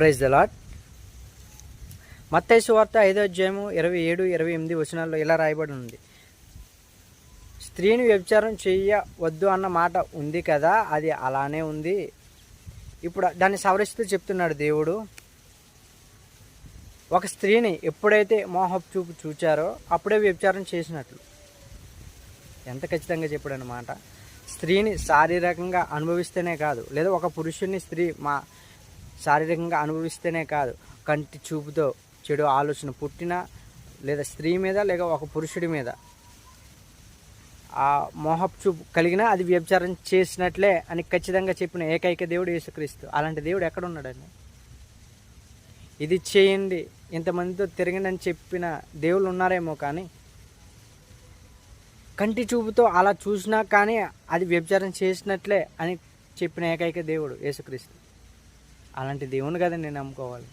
Praise the lot మత్తైసు వార్త ఐదో అధ్యాయము ఇరవై ఏడు ఇరవై ఎనిమిది వచనాల్లో ఇలా రాయబడి ఉంది. స్త్రీని వ్యభిచారం చేయవద్దు అన్న మాట ఉంది కదా అది అలానే ఉంది. ఇప్పుడు దాన్ని సవరిస్తూ చెప్తున్నాడు దేవుడు. ఒక స్త్రీని ఎప్పుడైతే మోహపు చూపు చూచారో అప్పుడే వ్యభిచారం చేసినట్లు. ఎంత ఖచ్చితంగా చెప్పాడు అన్నమాట స్త్రీని శారీరకంగా అనుభవిస్తేనే కాదు లేదా ఒక పురుషుడిని స్త్రీ మా శారీరకంగా అనుభవిస్తేనే కాదు. కంటి చూపుతో చెడు ఆలోచన పుట్టిన లేదా స్త్రీ మీద లేక ఒక పురుషుడి మీద. ఆ మోహపు చూపు కలిగినా అది వ్యభిచారం చేసినట్లే అని ఖచ్చితంగా చెప్పిన ఏకైక దేవుడు యేసుక్రీస్తు. అలాంటి దేవుడు ఎక్కడ ఉన్నాడండి ఇది చేయండి. ఇంతమందితో తిరగండి అని చెప్పిన దేవుళ్ళు ఉన్నారేమో కానీ కంటి చూపుతో అలా చూసినా కానీ అది వ్యభిచారం చేసినట్లే అని చెప్పిన ఏకైక దేవుడు యేసుక్రీస్తు. అలాంటి దేవుని కదా నేను నమ్ముకోవాలి.